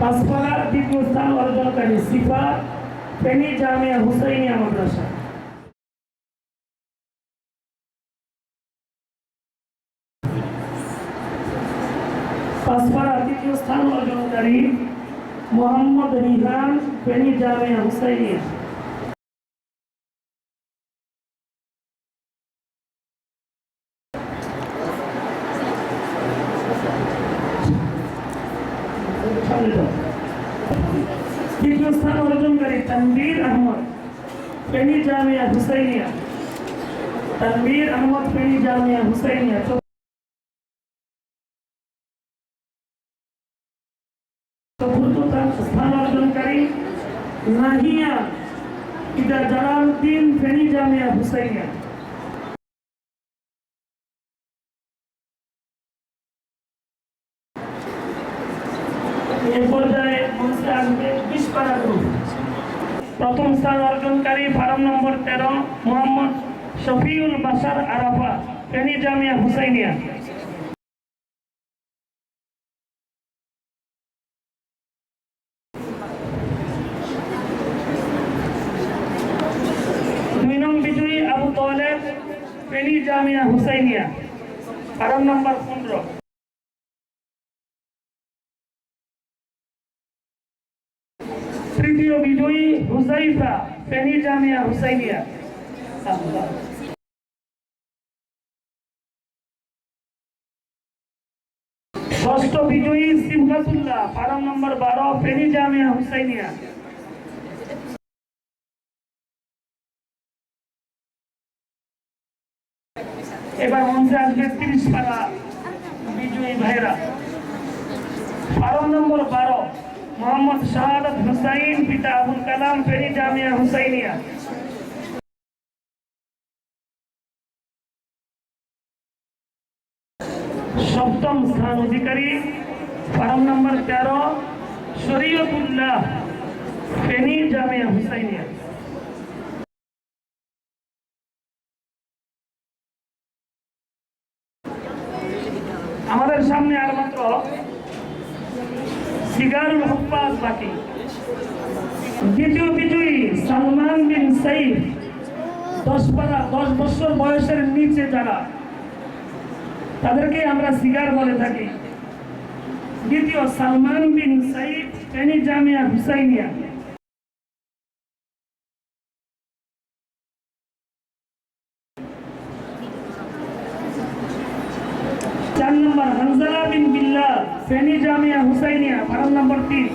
পাঁচপাড়া দ্বিতীয় স্থান অর্জনকারী সিফা, ফেনী জামিয়া হুসাইনিয়া মাদ্রাসা। পাঁচপাড়া তৃতীয় স্থান অর্জনকারী মোহাম্মদ রিহান, ফেনী জামিয়া হুসাইনিয়া। তৃতীয় স্থান অর্জনকারী তানবীর আহমদ ফেনী জামিয়া হুসাইনিয়া তানবীর আহমদ ফেনী জামিয়া হুসাইনিয়া চতুর্থ স্থান অর্জনকারী নাহিয়া ইদা জালালউদ্দিন ফেনী জামিয়া হুসাইনিয়া প্রথম স্থান অর্জনকারী ফার্ম নম্বর তেরো, মোহাম্মদ শফিউল বাসার আরাফা ফেনী জামিয়া হুসাইনিয়া। দুই আবু তোয়ালেব ফেনী জামিয়া হুসাইনিয়া। ফার্ম নম্বর পনেরো। তৃতীয় বিজয়ী হুসাইফা ফেনী জামিয়া হুসাইনিয়া ষষ্ঠ বিজয়ী সিমকাতুল্লাহ ফার্ম নম্বর বারো, ফেনী জামিয়া হুসাইনিয়া। এবার মঞ্চে আসবে তিরিশ পারা বিজয়ী ভাইরা। বারো নম্বর বারো মোহাম্মদ শাহাদত হুসাইন, পিতা আবুল কালাম ফেনী জামিয়া হুসাইনিয়া। সপ্তম স্থান অধিকারী, ফার্ম নম্বর তেরো, শরীয়তুল্লাহ, ফেনী জামিয়া হুসাইনিয়া। আমাদের সামনে আর মাত্র সিগারুল হুফাজ বাকি। দ্বিতীয় বিজয়ী সালমান বিন সাইফ, দশ পারা দশ বছর বয়সের নিচে যারা, তাদেরকে আমরা সিগার বলে থাকি। দ্বিতীয় সালমান বিন সাইফ ফেনী জামিয়া হুসাইনিয়া। চার number Hanzala Bin Billah Feni Jamia Hussainia form number তিন